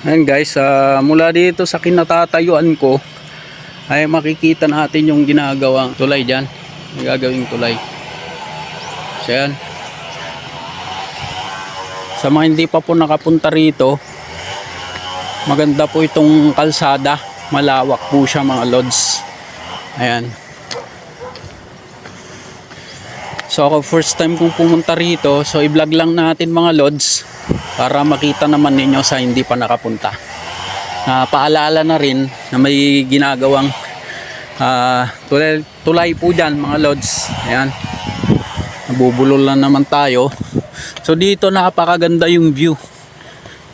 Ayan guys, ah, mula dito sa kinatatayuan ko ay makikita natin yung ginagawang tulay dyan. Gagawing tulay. So yan. Sa mga hindi pa po nakapunta rito, maganda po itong kalsada. Malawak po siya mga lods. Ayan. So ako first time kong pumunta rito, so i-vlog lang natin mga lods para makita naman ninyo sa hindi pa nakapunta. Ah, paalala na rin na may ginagawang ah, tulay, tulay po dyan mga lods. Ayan. Nabubulol lang naman tayo. So dito napakaganda yung view.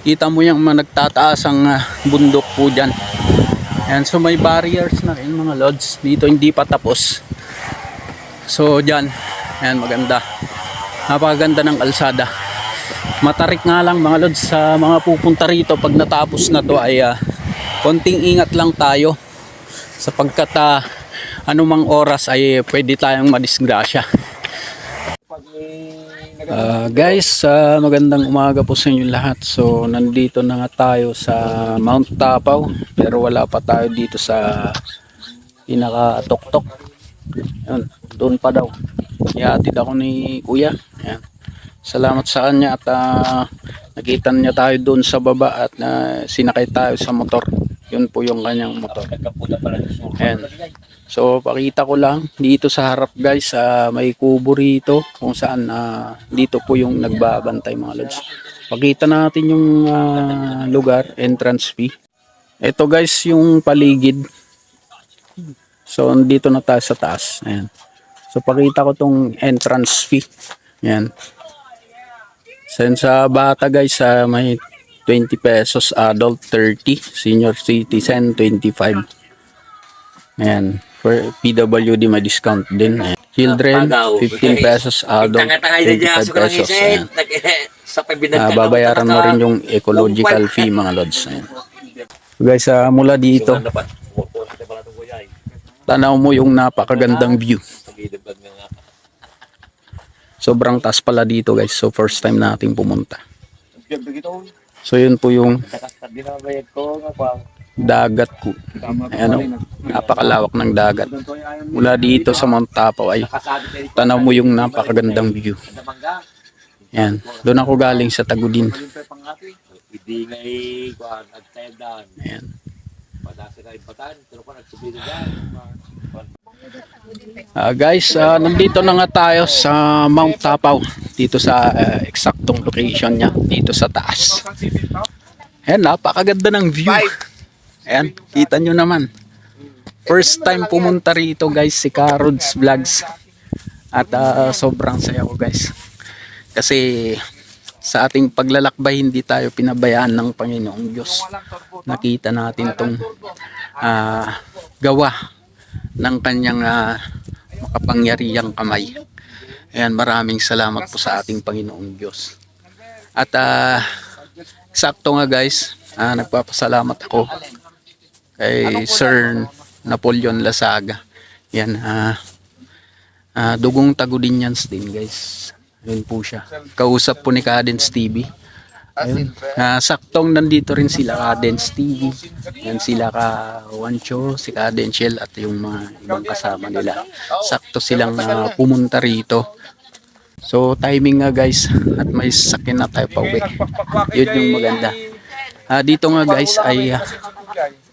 Kita mo yung mga ang ah, bundok po dyan. Ayan, so may barriers na rin mga lods. Dito hindi pa tapos. So dyan, ayan maganda. Napakaganda ng kalsada. Matarik nga lang mga lods sa mga pupunta rito pag natapos na to ay ah, konting ingat lang tayo sapagkat uh, anumang oras ay pwede tayong madisgrasya. Ah, guys, ah, magandang umaga po sa inyo lahat. So, nandito na nga tayo sa Mount Tapaw pero wala pa tayo dito sa pinaka-tuktok. Yun, doon pa daw. Ihatid ako ni Kuya. Ayan. Salamat sa kanya at ah, nakita niya tayo doon sa baba at ah, sinakay tayo sa motor. Yun po yung kanyang motor. Ayan. So pakita ko lang dito sa harap guys sa may kubo rito kung saan ah, dito po yung nagbabantay mga lods. Pakita natin yung ah, lugar, entrance fee. Ito guys yung paligid. So dito na tayo sa taas. Ayan. So pakita ko tong entrance fee. Ayan. Sen sa bata guys sa may 20 pesos adult 30 senior citizen 25 ayan. For PWD may discount din. Ayan. children 15 pesos adult 25 pesos. ayan. Ah, babayaran mo rin yung ecological fee mga lods. Ayan. So guys ah, mula dito tanaw mo yung napakagandang view sobrang taas pala dito guys. So first time nating pumunta. So yun po yung dagat ko. Ayan o napakalawak ng dagat. Mula dito sa Mount Tapaw ay tanaw mo yung napakagandang view. Ayan. Doon ako galing sa Tagudin. Ayan. Padasa ka ipatan, pero kung nagsubido dyan. Ah, guys, ah, nandito na nga tayo sa Mount Tapaw dito sa ah, eksaktong location niya dito sa taas. Ayan napakaganda ng view. Ayan kita nyo naman. First time pumunta rito guys si Karods Vlogs. At ah, sobrang saya ko guys. Kasi sa ating paglalakbay hindi tayo pinabayaan ng Panginoong Diyos. Nakita natin tong ah, gawa ng kanyang ah, makapangyarihang kamay. Ayan maraming salamat po sa ating Panginoong Diyos. At ah, sakto nga guys ah, nagpapasalamat ako kay Sir Napoleon Lasaga. Yan ah, ah, dugong tagudinians din guys. Yun po siya. Kausap po ni Cadence TV Ayun. Ah, saktong nandito rin sila Cadence TV yan sila ka Wancho si Cadence at yung mga ibang kasama nila sakto silang ah, pumunta rito so timing nga guys at may sakin na tayo pa uwi yun yung maganda Ah, dito nga guys ay ah,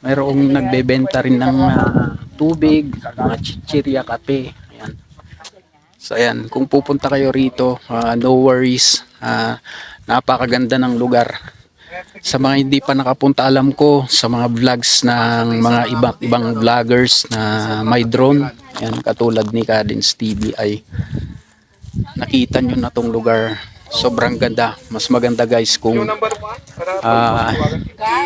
mayroong nagbebenta rin ng ah, tubig, mga chichirya, kape. Ayan. So ayan, kung pupunta kayo rito, ah, no worries. Ah, napakaganda ng lugar. Sa mga hindi pa nakapunta, alam ko sa mga vlogs ng mga ibang ibang vloggers na may drone, yan katulad ni Cadence TV ay nakita nyo na tong lugar. Sobrang ganda. Mas maganda guys kung ah,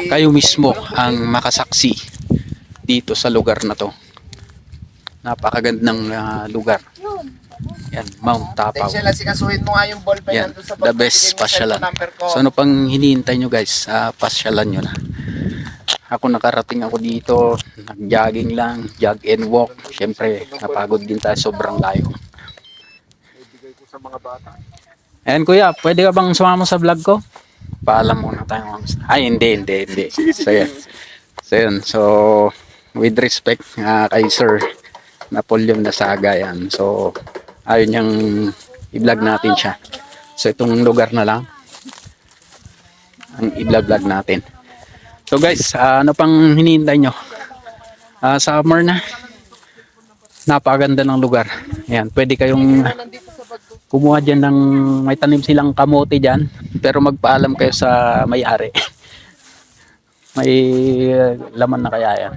kayo mismo ang makasaksi dito sa lugar na to. Napakagandang ah, lugar. Yan, Mount Tapaw. Sila sikasuhin mo nga yung ballpen Yan, nandun sa the best pasyalan. So ano pang hinihintay nyo guys? Ah, pasyalan nyo na. Ako nakarating ako dito, nag-jogging lang, jog and walk. Siyempre, napagod din tayo, sobrang layo. Ibigay ko sa mga bata. Ayan kuya, pwede ka bang sumama sa vlog ko? Paalam muna tayo. Ay, hindi, hindi, hindi. So, yan. So, yun. So, with respect ah, kay Sir Napoleon Nasaga yan. So, ayun yung i-vlog natin siya. So, itong lugar na lang ang i-vlog natin. So guys, ah, ano pang hinihintay nyo? Ah, summer na. Napakaganda ng lugar. Ayan, pwede kayong kumuha dyan ng may tanim silang kamote dyan. Pero magpaalam kayo sa may-ari. may uh, laman na kaya yan.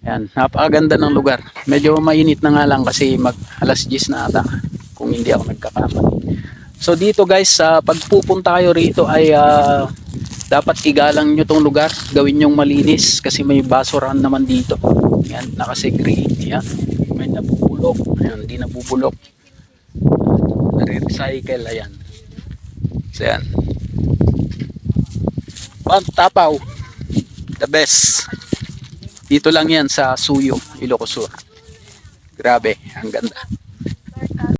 Ayan, napakaganda ng lugar. Medyo mainit na nga lang kasi mag alas 10 na ata kung hindi ako nagkakamali. So dito guys, sa pagpupunta kayo rito ay ah, dapat igalang nyo tong lugar. Gawin nyong malinis kasi may basurahan naman dito. Yan, nakasigri. Yan, may nabubulok. Ayan, hindi nabubulok. Nare-recycle, ayan. So yan. Mount Tapaw. The best. Dito lang yan sa Suyo, Ilocos Sur. Grabe, ang ganda.